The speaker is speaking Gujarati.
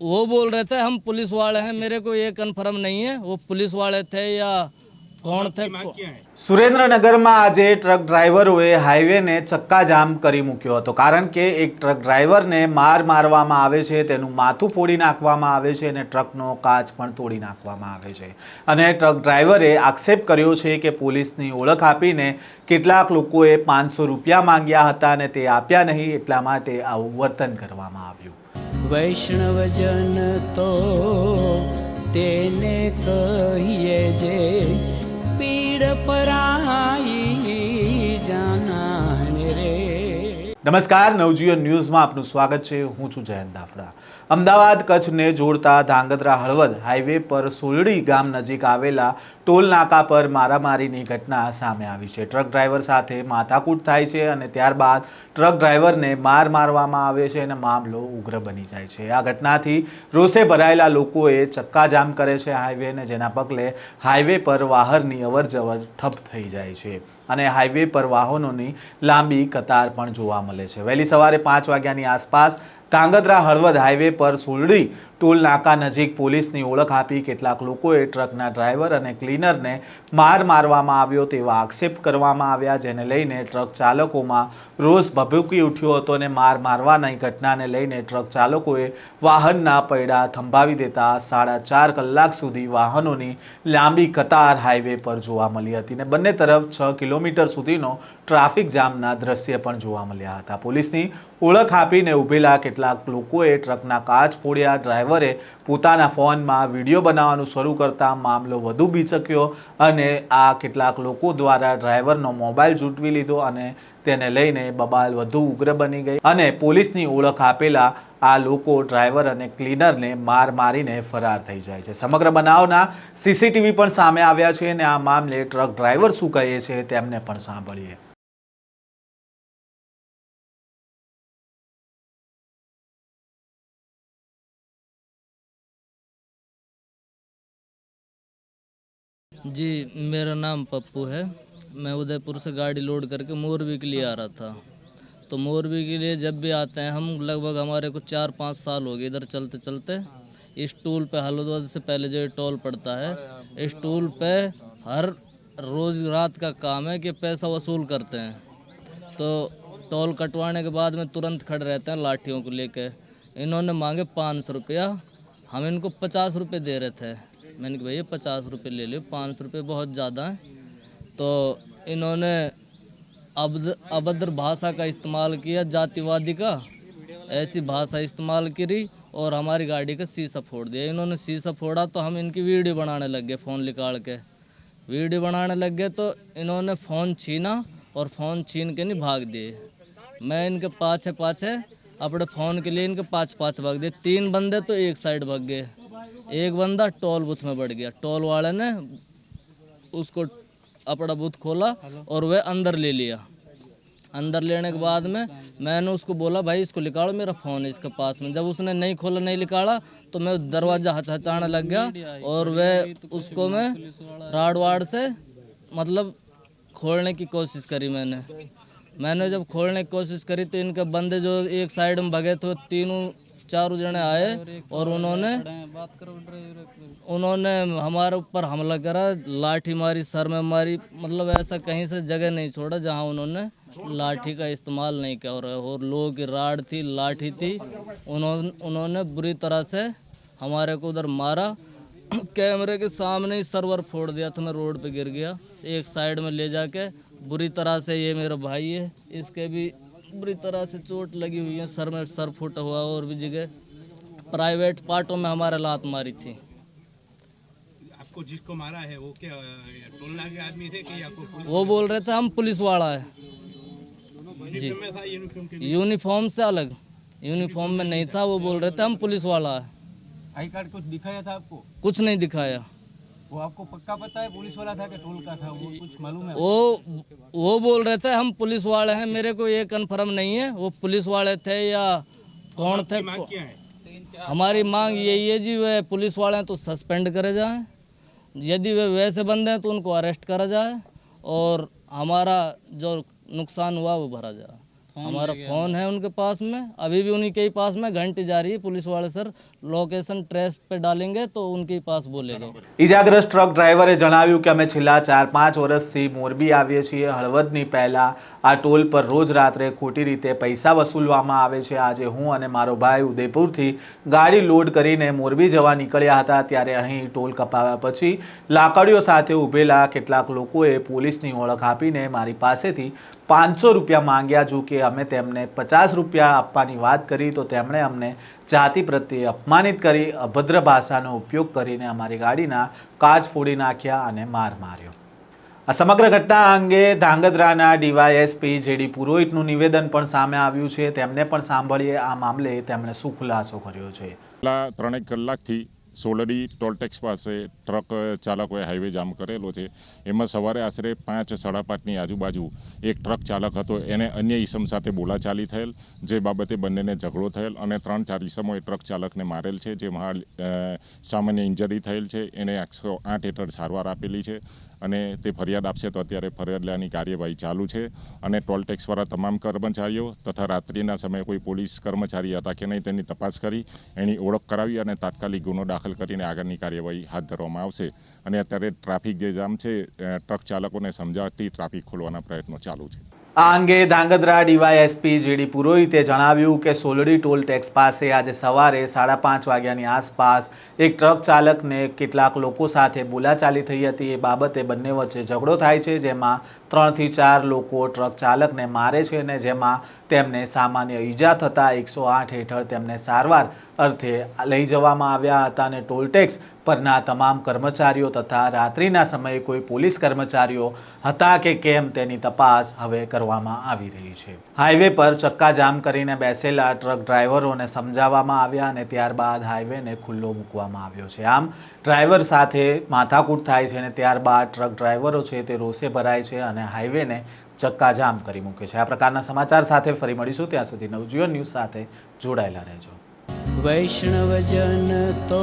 वो बोल रहे थे, हम पुलिस वाले हैं, मेरे को ये कन्फर्म नहीं है, वो पुलिस वाले थे या કોણ તક સુરેન્દ્રનગરમાં આજે ટ્રક ડ્રાઈવરોએ હાઈવેને ચક્કાજામ કરી મૂક્યો હતો. કારણ કે એક ટ્રક ડ્રાઈવરને માર મારવામાં આવે છે તેનું માથું ફોડી નાખવામાં આવે છે અને ટ્રકનો કાચ પણ તોડી નાખવામાં આવે છે. અને ટ્રક ડ્રાઈવરે આક્ષેપ કર્યો છે કે પોલીસની ઓળખ આપીને કેટલાક લોકોએ પાંચસો રૂપિયા માંગ્યા હતા અને તે આપ્યા નહીં એટલા માટે આવું વર્તન કરવામાં આવ્યું. વૈષ્ણવજન તો તેને કહીએ જે નમસ્કાર, નવજીવન ન્યૂઝમાં આપનું સ્વાગત છે. હું છું જયંત દાફડા. અમદાવાદ કચ્છને જોડતા ધાંગધ્રા હળવદ હાઈવે પર સોલડી ગામ નજીક આવેલા ટોલ નાકા પર મારામારીની ઘટના સામે આવી છે. ટ્રક ડ્રાઈવર સાથે માથાકૂટ થાય છે અને ત્યારબાદ ટ્રક ડ્રાઈવરને માર મારવામાં આવે છે અને મામલો ઉગ્ર બની જાય છે. આ ઘટનાથી રોષે ભરાયેલા લોકોએ ચક્કાજામ કરે છે હાઈવેને જેના પગલે હાઈવે પર વાહનની અવરજવર ઠપ થઈ જાય છે. અને હાઈવે પર વાહનોની લાંબી કતાર પણ જોવા મળે છે. વહેલી સવારે પાંચ વાગ્યાની આસપાસ કાંગદરા હળવદ હાઈવે પર સુરડી ટોલ નાકા નજીક પોલીસની ઓળખ આપી કેટલાક લોકોએ ટ્રકના ડ્રાઈવર અને ક્લીનરને માર મારવામાં આવ્યો તેવા આક્ષેપ કરવામાં આવ્યા, જેને લઈને ટ્રક ચાલકોમાં રોષ ભભૂકી ઉઠ્યો હતો અને માર મારવાની ઘટનાને લઈને ટ્રક ચાલકોએ વાહનના પૈડા થંભાવી દેતા સાડા ચાર કલાક સુધી વાહનોની લાંબી કતાર હાઈવે પર જોવા મળી હતી ને બંને તરફ છ કિલોમીટર સુધીનો ટ્રાફિક જામના દ્રશ્ય પણ જોવા મળ્યા હતા. પોલીસની ઓળખ આપીને ઊભેલા કેટલાક લોકોએ ટ્રકના કાચ ફોડ્યા, ડ્રાઈવરે પોતાના ફોનમાં વીડિયો બનાવવાનું શરૂ કરતા મામલો વધુ બીચક્યો અને આ કેટલાક લોકો દ્વારા ડ્રાઈવરનો મોબાઈલ જૂટવી લીધો અને તેને લઈને બબાલ વધુ ઉગ્ર બની ગઈ અને પોલીસની ઓળખ આપેલા આ લોકો ડ્રાઈવર અને ક્લીનરને માર મારીને ફરાર થઈ જાય છે. સમગ્ર બનાવના સીસીટીવી પણ સામે આવ્યા છે અને આ મામલે ટ્રક ડ્રાઈવર શું કહે છે તેમને પણ સાંભળીએ. जी, मेरा नाम पप्पू है। मैं उदयपुर से गाड़ी लोड करके मोरबी के लिए आ रहा था। तो मोरबी के लिए जब भी आते हैं, हम लगभग हमारे को चार पाँच साल हो गए इधर चलते चलते इस टूल पे हल्द्वार से पहले जो टोल पड़ता है, इस टूल पे हर रोज रात का काम है कि पैसा वसूल करते हैं। तो टोल कटवाने के बाद में तुरंत खड़े रहते हैं लाठियों को लेके। इन्होंने मांगे पाँच सौ रुपया, हम इनको पचास रुपये दे रहे थे। मैंने कहा, भैया, पचास रुपये ले लो पाँच सौ रुपये बहुत ज़्यादा हैं। तो इन्होंने अभद्र अभद्र भाषा का इस्तेमाल किया, जातिवादी का। ऐसी भाषा इस्तेमाल करी और हमारी गाड़ी का शीशा फोड़ दिया। इन्होंने शीशा फोड़ा तो हम इनकी वीडियो बनाने लग गए फ़ोन निकाल के। वीडियो बनाने लग गए तो इन्होंने फ़ोन छीना और फ़ोन छीन के नहीं भाग दिए। मैं इनके पाछे पाछे अपने फ़ोन के लिए इनके पाँच पाँच भाग दिए। तीन बंदे तो एक साइड भाग गए। एक बंदा टोल बूथ में बढ़ गया। टोल वाले ने उसको अपना बूथ खोला और वह अंदर ले लिया। अंदर लेने के बाद में मैंने उसको बोला भाई इसको निकालो मेरा फ़ोन है इसके पास में। जब उसने नहीं खोला नहीं निकाला तो मैं दरवाज़ा हचहचाने लग गया और वह उसको मैं राड वाड़ से मतलब खोलने की कोशिश करी मैंने। मैंने जब खोलने की कोशिश करी तो इनके बंदे जो एक साइड में भगे थे तीनों चारों जने आए और उन्होंने उन्होंने हमारे ऊपर हमला करा लाठी मारी सर में मारी मतलब ऐसा कहीं से जगह नहीं छोड़ा जहाँ उन्होंने लाठी का इस्तेमाल नहीं किया। और, और लोगों की राड थी लाठी थी उन्होंने उन्होंने बुरी तरह से हमारे को उधर मारा। कैमरे के सामने ही सर्वर फोड़ दिया था मैं रोड पे गिर गया। एक साइड में ले जाके बुरी तरह से ये मेरा भाई है इसके भी बुरी तरह से चोट लगी हुई है सर में सर फूटा हुआ और भी जगह। प्राइवेट पार्टों में हमारे लात मारी थी। आपको जिसको मारा है वो क्या टोलना के आदमी थे कि आपको पुलिस वो बोल रहे थे हम पुलिस वाला है जी। यूनिफॉर्म यूनिफॉर्म से अलग। यूनिफॉर्म में नहीं था वो बोल रहे थे हम पुलिस वाला है। आई कार्ड कुछ दिखाया था आपको? कुछ नहीं दिखाया। वो आपको पक्का पता है पुलिस वाला था कि टोल का था वो कुछ मालूम है? वो वो बोल रहे थे हम पुलिस वाले हैं मेरे को ये कन्फर्म नहीं है वो पुलिस वाले थे या कौन थे? हमारी मांग यही है जी वे पुलिस वाले हैं तो सस्पेंड करे जाएँ। यदि वे वैसे बंदे हैं तो उनको अरेस्ट करा जाए और हमारा जो नुकसान हुआ वो भरा जा हमारा फ़ोन है उनके पास में अभी भी उन्हीं के ही पास में घंटी जा रही है पुलिस वाले सर लोकेशन ट्रेस पे डालेंगे तो उनके ही पास बोलेगा ઈજાગ્રસ્ત ટ્રક ડ્રાઈવરે જણાવ્યું કે અમે છેલ્લા ચાર પાંચ વર્ષથી મોરબી આવીએ છીએ હળવદની પહેલા આ ટોલ પર રોજ રાત્રે ખોટી રીતે પૈસા વસૂલવામાં આવે છે. આજે હું અને મારો ભાઈ ઉદયપુરથી ગાડી લોડ કરીને મોરબી જવા નીકળ્યા હતા ત્યારે અહીં ટોલ કપાવ્યા પછી લાકડીઓ સાથે ઊભેલા કેટલાક લોકોએ પોલીસની ઓળખ આપીને મારી પાસેથી પાંચસો રૂપિયા માંગ્યા. જો કે અમે તેમને પચાસ રૂપિયા આપવાની વાત કરી તો તેમણે અમને જાતિ પ્રત્યે અપમાનિત કરી અભદ્ર ભાષાનો ઉપયોગ કરીને અમારી ગાડીના કાચ ફોડી નાખ્યા અને માર માર્યો. આ સમગ્ર ઘટના અંગે ધાંગધ્રાના ડીવાયએસપી જેડી પુરોહિતનું નિવેદન પણ સામે આવ્યું છે. તેમને પણ સાંભળીએ આ મામલે તેમણે શું ખુલાસો કર્યો છે? છેલ્લા ત્રણેક કલાકથી સોલડી ટોલટેક્સ પાસે ટ્રક ચાલકોએ હાઈવે જામ કરેલો છે. એમાં સવારે આશરે પાંચ સાડા પાંચની આજુબાજુ એક ટ્રક ચાલક હતો. એને અન્ય ઈસમ સાથે બોલાચાલી થયેલ, જે બાબતે બંનેને ઝઘડો થયેલ અને ત્રણ ચાર ઈસમોએ ટ્રક ચાલકને મારેલ છે જેમાં સામાન્ય ઇન્જરી થયેલ છે. એને એકસો આઠ હેઠળ સારવાર આપેલી છે અને તે ફરિયાદ આપશે તો અત્યારે ફરિયાદ લેવાની કાર્યવાહી ચાલુ છે અને ટોલ ટેક્સવાળા તમામ કર્મચારીઓ તથા રાત્રિના સમયે કોઈ પોલીસ કર્મચારી હતા કે નહીં તેની તપાસ કરી, એની ઓળખ કરાવી અને તાત્કાલિક ગુનો દાખલ કરીને આગળની કાર્યવાહી હાથ ધરવામાં આવશે. અને અત્યારે ટ્રાફિક જે જામ છે ટ્રક ચાલકોને સમજાવતી ટ્રાફિક ખોલવાના પ્રયત્નો ચાલુ છે. આ અંગે ધાંગધ્રા ડીવાયએસપી જેડી પુરોહિતે જણાવ્યું કે સોલડી ટોલ ટેક્સ પાસે આજે સવારે સાડા પાંચ વાગ્યાની આસપાસ એક ટ્રક ચાલકને કેટલાક લોકો સાથે બોલાચાલી થઈ હતી. એ બાબતે બંને વચ્ચે ઝઘડો થાય છે, જેમાં ત્રણથી ચાર લોકો ટ્રક ચાલકને મારે છે અને જેમાં તેમને સામાન્ય ઈજા થતાં એકસો આઠ હેઠળ તેમને સારવાર અર્થે લઈ જવામાં આવ્યા હતા અને ટોલ ટેક્સ પરના તમામ કર્મચારીઓ તથા રાત્રિના સમયે કોઈ પોલીસ કર્મચારીઓ હતા કે કેમ તેની તપાસ હવે કરવામાં આવી રહી છે. હાઈવે પર ચક્કાજામ કરીને બેસેલા ટ્રક ડ્રાઈવરોને સમજાવવામાં આવ્યા અને ત્યારબાદ હાઈવેને ખુલ્લો મૂકવામાં આવ્યો છે. આમ, ડ્રાઈવર સાથે માથાકૂટ થાય છે અને ત્યારબાદ ટ્રક ડ્રાઈવરો છે તે રોષે ભરાય છે અને હાઈવેને ચક્કાજામ કરી મૂકે છે. આ પ્રકારના સમાચાર સાથે ફરી મળીશું. ત્યાં સુધી નવજીવન ન્યૂઝ સાથે જોડાયેલા રહેજો. વૈષ્ણવજન તો